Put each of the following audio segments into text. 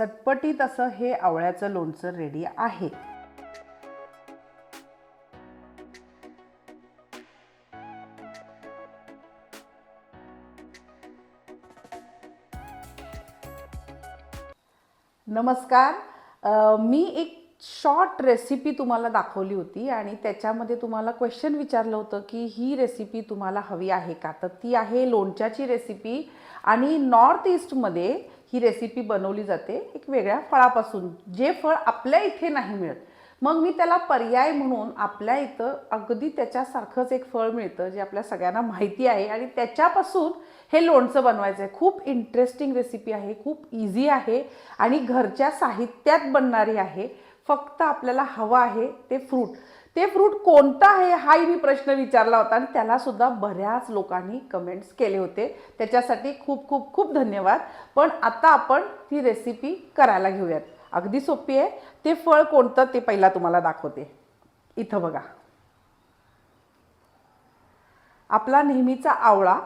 चटपटीत असं हे आवळ्याचं लोणचं रेडी आहे. नमस्कार. मी एक शॉर्ट रेसिपी तुम्हाला दाखवली होती आणि त्याच्यामध्ये तुम्हाला क्वेश्चन विचारलं होतं की ही रेसिपी तुम्हाला हवी आहे का? तर ती आहे लोणच्याची रेसिपी आणि नॉर्थ ईस्टमध्ये ही रेसिपी बनवली जाते एक वेगळ्या फळापासून. जे फळ आपल्या इथे नाही मिळत मग मी त्याला पर्याय म्हणून आपल्या इथं अगदी त्याच्यासारखंच एक फळ मिळतं जे आपल्या सगळ्यांना माहिती आहे आणि त्याच्यापासून हे लोणचं बनवायचं आहे खूप इंटरेस्टिंग रेसिपी आहे खूप इझी आहे आणि घरच्या साहित्यात बनणारी आहे. फक्त आपल्याला हवं आहे ते फ्रूट ते फ्रूट कोणतं आहे हाही मी प्रश्न विचारला होता आणि त्यालासुद्धा बऱ्याच लोकांनी कमेंट्स केले होते. त्याच्यासाठी खूप खूप खूप धन्यवाद. पण आता आपण ती रेसिपी करायला घेऊयात. अगदी सोपी आहे. ते फळ कोणतं ते पहिला तुम्हाला दाखवते. इथं बघा. आपला नेहमीचा आवळा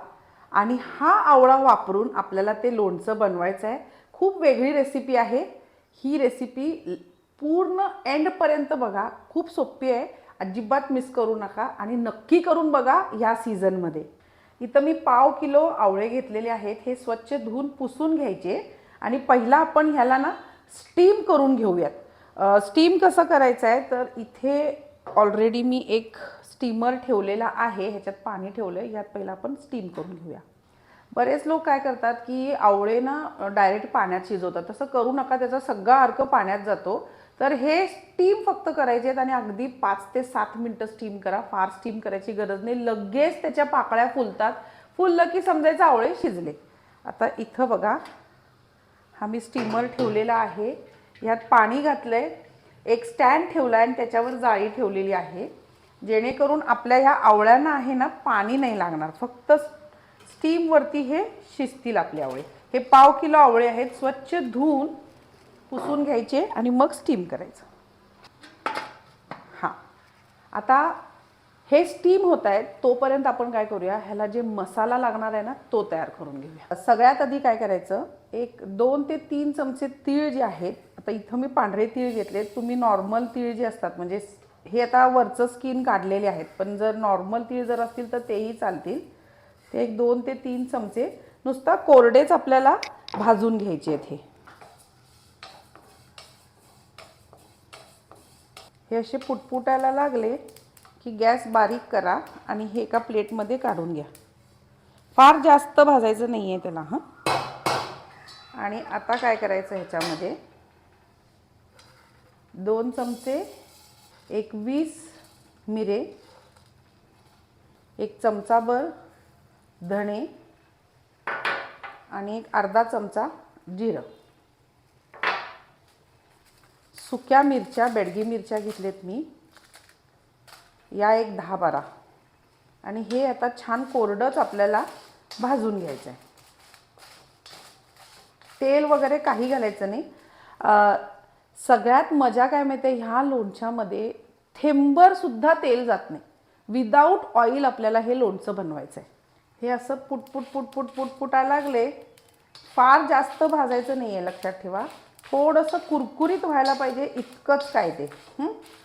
आणि हा आवळा वापरून आपल्याला ते लोणचं बनवायचं आहे खूप वेगळी रेसिपी आहे. ही रेसिपी पूर्ण एंडपर्यंत बघा. खूप सोपी आहे. अजिबात मिस करू नका आणि नक्की करून बघा ह्या सीझनमध्ये इथं मी पाव किलो आवळे घेतलेले आहेत. हे स्वच्छ धुवून पुसून घ्यायचे आणि पहिला आपण ह्याला ना स्टीम करून घेऊयात. स्टीम कसं करायचं आहे? तर इथे ऑलरेडी मी एक स्टीमर ठेवलेला आहे. ह्याच्यात पाणी ठेवलं आहे ह्यात पहिला आपण स्टीम करून घेऊया. बरेच लोक काय करतात की आवळे ना डायरेक्ट पाण्यात शिजवतात. तसं करू नका. त्याचा सगळा अर्क पाण्यात जातो. तर हे स्टीम फक्त करायचे आहेत आणि अगदी पाच ते सात मिनटं स्टीम करा. फार स्टीम करायची गरज नाही. लगेच त्याच्या पाकळ्या फुलतात. फुललं की समजायचं आवळे शिजले. आता इथं बघा हा मी स्टीमर ठेवलेला आहे. ह्यात पाणी घातलं आहे एक स्टँड ठेवला आहे आणि त्याच्यावर जाळी ठेवलेली आहे. जेणेकरून आपल्या ह्या आवळ्यांना आहे ना पाणी नाही लागणार. फक्त स्टीमवरती हे शिजतील आपले आवळे. हे पाव किलो आवळे आहेत. स्वच्छ धुवून पुसून घ्यायचे आणि मग स्टीम करायचं. हां. आता हे स्टीम होत आहे तोपर्यंत आपण काय करूया? ह्याला जे मसाला लागणार आहे ना तो तयार करून घेऊया. सगळ्यात आधी काय करायचं? एक दोन ते तीन चमचे तीळ जे आहेत आता इथं मी पांढरे तीळ घेतले तुम्ही नॉर्मल तीळ जे असतात म्हणजे हे आता वरचं स्किन काढलेले आहेत पण जर नॉर्मल तीळ जर असतील तर तेही चालतील. ते एक दोन ते तीन चमचे नुसता कोरडेच आपल्याला भाजून घ्यायचे आहेत हे. हे असे पुटपुटायला लागले की गॅस बारीक करा आणि हे एका प्लेटमध्ये काढून घ्या. फार जास्त भाजायचं नाही आहे त्याला हां. आणि आता काय करायचं ह्याच्यामध्ये? दोन चमचे एक वीस मिरे एक चमचाभर धणे आणि एक अर्धा चमचा जिरं. सुक्या मिरच्या बेडगी मिरच्या घेतलेत मी. या एक दहा बारा आणि हे आता छान कोरडंच आपल्याला भाजून घ्यायचं आहे तेल वगैरे काही घालायचं नाही. सगळ्यात मजा काय माहिती आहे ह्या लोणच्यामध्ये थेंबरसुद्धा तेल जात नाही. विदाऊट ऑइल आपल्याला हे लोणचं बनवायचं आहे हे असं पुटपुट पुटपुट पुटपुटायला लागले. फार जास्त भाजायचं नाही आहे लक्षात ठेवा. थोडंसं कुरकुरीत व्हायला पाहिजे इतकंच काय ते.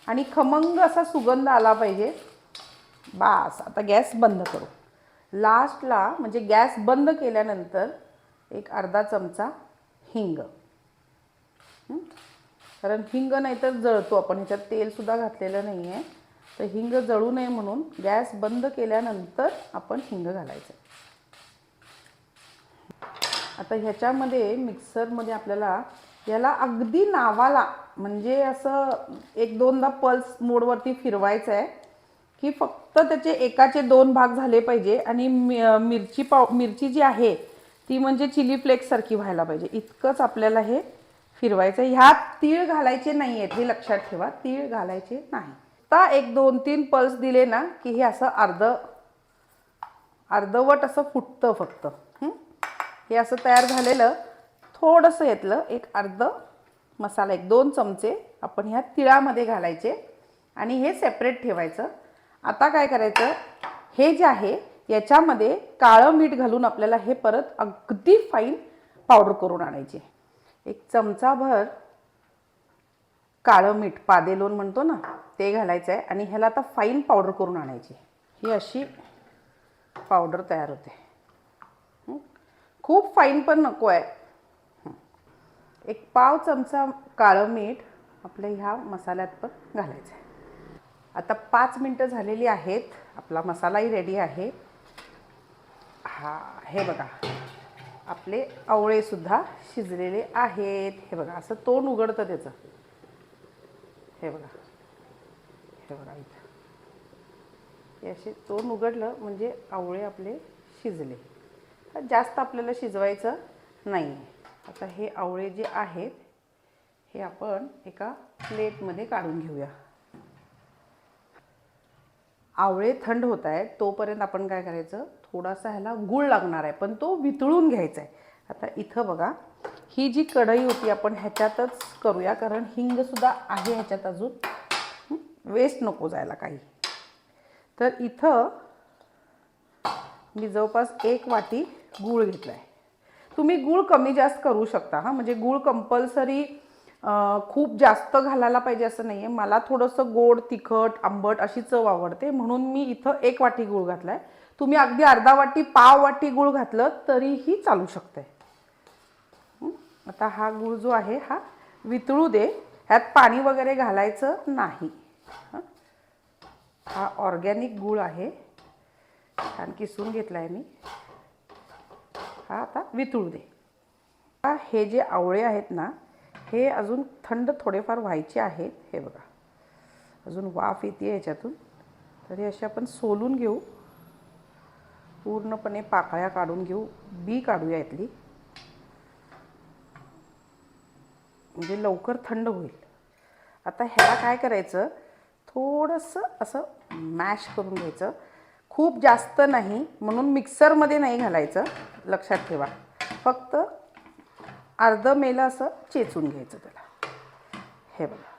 आणि खमंग असा सुगंध आला पाहिजे. बास आता गॅस बंद करू. लास्टला म्हणजे गॅस बंद केल्यानंतर एक अर्धा चमचा हिंग. कारण हिंग नाहीतर जळतो आपण ह्याच्यात तेलसुद्धा घातलेलं नाही आहे तर हिंग जळू नये म्हणून गॅस बंद केल्यानंतर आपण हिंग घालायचं. आता ह्याच्यामध्ये मिक्सरमध्ये आपल्याला याला अगदी नावाला म्हणजे असं एक दोनदा पल्स मोडवरती फिरवायचं आहे की फक्त त्याचे एकाचे दोन भाग झाले पाहिजे आणि मि- मिरची पाव मिरची जी आहे ती म्हणजे चिली फ्लेक्ससारखी व्हायला पाहिजे. इतकंच आपल्याला हे फिरवायचं आहे. ह्यात तीळ घालायचे नाही आहेत हे लक्षात ठेवा तीळ घालायचे नाही. आता एक दोन तीन पल्स दिले ना की हे असं अर्ध अर्धवट असं फुटतं फक्त. हे असं तयार झालेलं थोडंसं घेतलं एक अर्ध मसाला एक दोन चमचे आपण ह्या तिळामध्ये घालायचे आणि हे सेपरेट ठेवायचं. आता काय करायचं? हे जे आहे याच्यामध्ये काळं मीठ घालून आपल्याला हे परत अगदी फाईन पावडर करून आणायचे. एक चमचाभर काळं मीठ पादेलोन म्हणतो ना ते घालायचं आहे आणि ह्याला आता फाईन पावडर करून आणायची. ही अशी पावडर तयार होते. खूप फाईन पण नको आहे एक पाव चमचा काळं मीठ आपलं ह्या मसाल्यात पण घालायचं आहे. आता पाच मिनटं झालेली आहेत. आपला मसालाही रेडी आहे. हा हे बघा. आपले आवळेसुद्धा शिजलेले आहेत. हे बघा असं तोंड उघडतं त्याचं. हे बघा. हे बघा इथं. हे असे तोंड उघडलं म्हणजे आवळे आपले शिजले. जास्त आपल्याला शिजवायचं नाही. आहे आता हे आवळे जे आहेत हे आपण एका प्लेटमध्ये काढून घेऊया. आवळे थंड होत आहेत तोपर्यंत आपण काय करायचं? थोडासा ह्याला गुळ लागणार आहे पण तो वितळून घ्यायचा आहे. आता इथं बघा ही जी कढई होती आपण ह्याच्यातच करूया कारण हिंगसुद्धा आहे ह्याच्यात अजून. वेस्ट नको जायला काही. तर इथं मी जवळपास एक वाटी गूळ घेतला आहे तुम्ही गूळ कमी जास्त करू शकता हां. म्हणजे गूळ कंपल्सरी खूप जास्त घालायला पाहिजे असं नाही आहे मला थोडंसं गोड तिखट आंबट अशी चव आवडते. म्हणून मी इथं एक वाटी गूळ घातला आहे तुम्ही अगदी अर्धा वाटी पाव वाटी गूळ घातलं तरीही चालू शकते आता हा गूळ जो आहे हा वितळू दे. ह्यात पाणी वगैरे घालायचं नाही. हा? ऑर्गॅनिक गूळ आहे. छान किसून घेतला आहे मी. हा आता वितळू दे. हे जे आवळे आहेत ना हे अजून थंड थोडेफार व्हायचे आहेत. हे बघा. अजून वाफ येते याच्यातून तर हे असे आपण सोलून घेऊ. पूर्णपणे पाकळ्या काढून घेऊ. बी काढूया यातली म्हणजे लवकर थंड होईल. आता ह्याला काय करायचं? थोडंसं असं मॅश करून घ्यायचं. खूप जास्त नाही म्हणून मिक्सरमध्ये नाही घालायचं. लक्षात ठेवा. फक्त अर्धं मेलं असं चेचून घ्यायचं त्याला. हे बघा.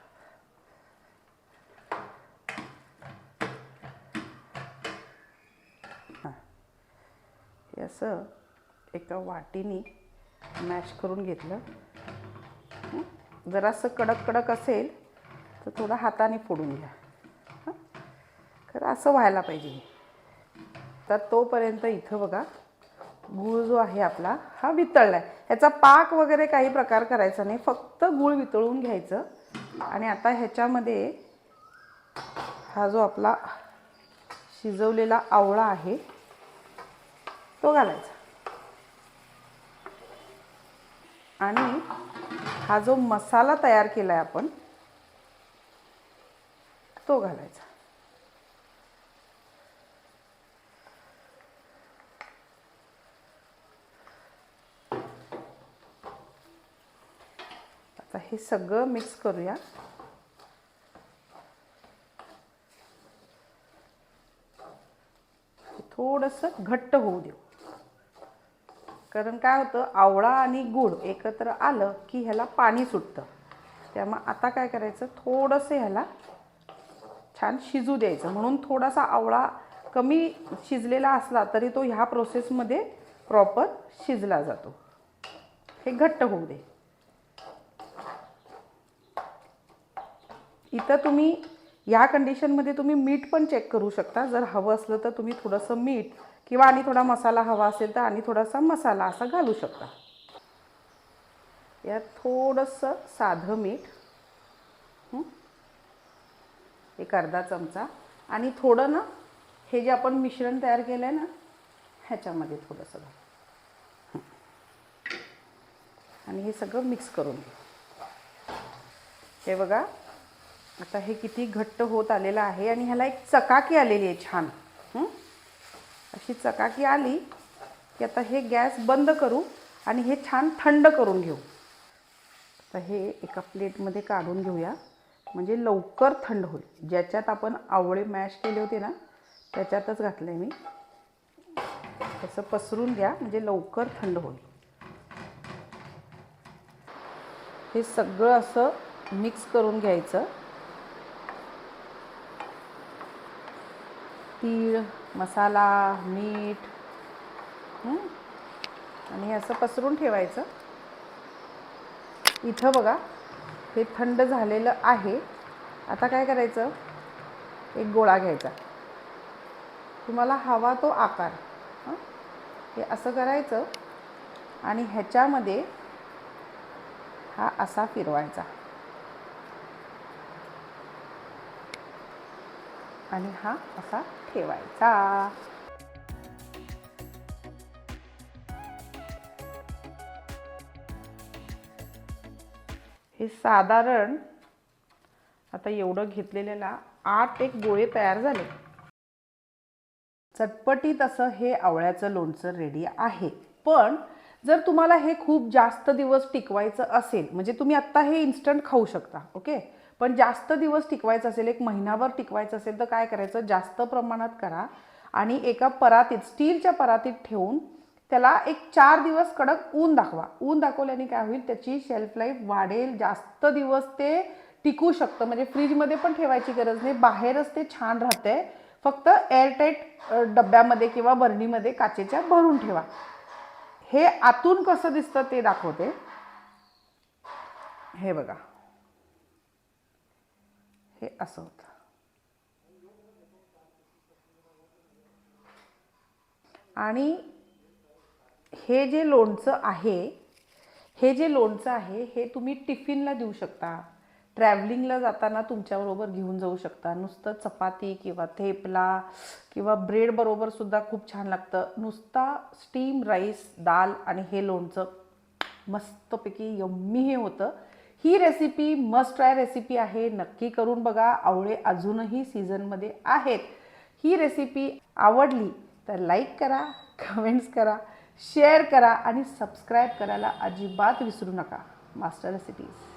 हां. हे असं एका वाटीने मॅश करून घेतलं. जरासं कडक कडक असेल तर थोडं हाताने फोडून घ्या. खरं असं व्हायला पाहिजे. तर तोपर्यंत इथं बघा गूळ जो आहे आपला हा वितळला आहे ह्याचा पाक वगैरे काही प्रकार करायचा नाही फक्त गूळ वितळून घ्यायचं. आणि आता ह्याच्यामध्ये हा जो आपला शिजवलेला आवळा आहे तो घालायचा. आणि हा जो मसाला तयार केला आहे आपण तो घालायचा आता हे सगळं मिक्स करूया. थोडंसं घट्ट होऊ देऊ. कारण काय होतं आवळा आणि गूळ एकत्र आलं की ह्याला पाणी सुटतं. त्यामुळं आता काय करायचं थोडंसं ह्याला छान शिजू द्यायचं. म्हणून थोडासा आवळा कमी शिजलेला असला तरी तो ह्या प्रोसेसमध्ये प्रॉपर शिजला जातो. हे घट्ट होऊ दे. इथं तुम्ही या कंडिशनमध्ये तुम्ही मीठ पण चेक करू शकता. जर हवं असलं तर तुम्ही थोडंसं मीठ किंवा आणि थोडा मसाला हवा असेल तर आणि थोडासा मसाला असा घालू शकता. यात थोडंसं साधं मीठ एक अर्धा चमचा आणि थोडं ना हे जे आपण मिश्रण तयार केलं आहे ना ह्याच्यामध्ये थोडंसं घाल. आणि हे सगळं मिक्स करून घे. हे बघा आता हे किती घट्ट होत आलेलं आहे आणि ह्याला एक चकाकी आलेली आहे छान. अशी चकाकी आली की आता हे गॅस बंद करू आणि हे छान थंड करून घेऊ. आता हे एका प्लेटमध्ये काढून घेऊया. म्हणजे लवकर थंड होईल. ज्याच्यात आपण आवळे मॅश केले होते ना त्याच्यातच घातलं आहे मी. तसं पसरून घ्या म्हणजे लवकर थंड होईल. हे सगळं असं मिक्स करून घ्यायचं. तीळ मसाला मीठ आणि असं पसरून ठेवायचं. इथं बघा हे थंड झालेलं आहे. आता काय करायचं? एक गोळा घ्यायचा. तुम्हाला हवा तो आकार हे असं करायचं आणि ह्याच्यामध्ये हा असा फिरवायचा. आणि हा असा ठेवायचा. हे साधारण आता एवढं घेतलेल्याला आठ एक गोळे तयार झाले. चटपटीत असं हे आवळ्याचं लोणचं रेडी आहे. पण जर तुम्हाला हे खूप जास्त दिवस टिकवायचं असेल म्हणजे तुम्ही आत्ता हे इन्स्टंट खाऊ शकता ओके पण जास्त दिवस टिकवायचं असेल एक महिनाभर टिकवायचं असेल तर काय करायचं? जास्त प्रमाणात करा आणि एका परातीत स्टीलच्या परातीत ठेवून त्याला एक चार दिवस कडक ऊन दाखवा. ऊन दाखवल्याने काय होईल? त्याची शेल्फ लाईफ वाढेल. जास्त दिवस ते टिकू शकतं. म्हणजे फ्रीजमध्ये पण ठेवायची गरज नाही. बाहेरच ते छान राहते फक्त एअरटाईट डब्यामध्ये किंवा बरणीमध्ये काचेच्या भरून ठेवा. हे आतून कसं दिसतं ते दाखवते. हे बघा. हे असं होतं. आणि हे जे लोणचं आहे हे जे लोणचं आहे हे तुम्ही टिफिनला देऊ शकता. ट्रॅव्हलिंगला जाताना तुमच्याबरोबर घेऊन जाऊ शकता. नुसतं चपाती किंवा थेपला किंवा ब्रेड बरोबर सुद्धा खूप छान लागतं. नुसता स्टीम राईस दाल आणि हे लोणचं मस्तपैकी यम्मी हे होतं. ही रेसिपी मस्ट ट्राय रेसिपी आहे. नक्की करून बघा. आवळे अजूनही सीझनमध्ये आहेत. ही रेसिपी आवडली तर लाईक करा कमेंट्स करा शेअर करा आणि सबस्क्राईब करायला अजिबात विसरू नका. Master recipes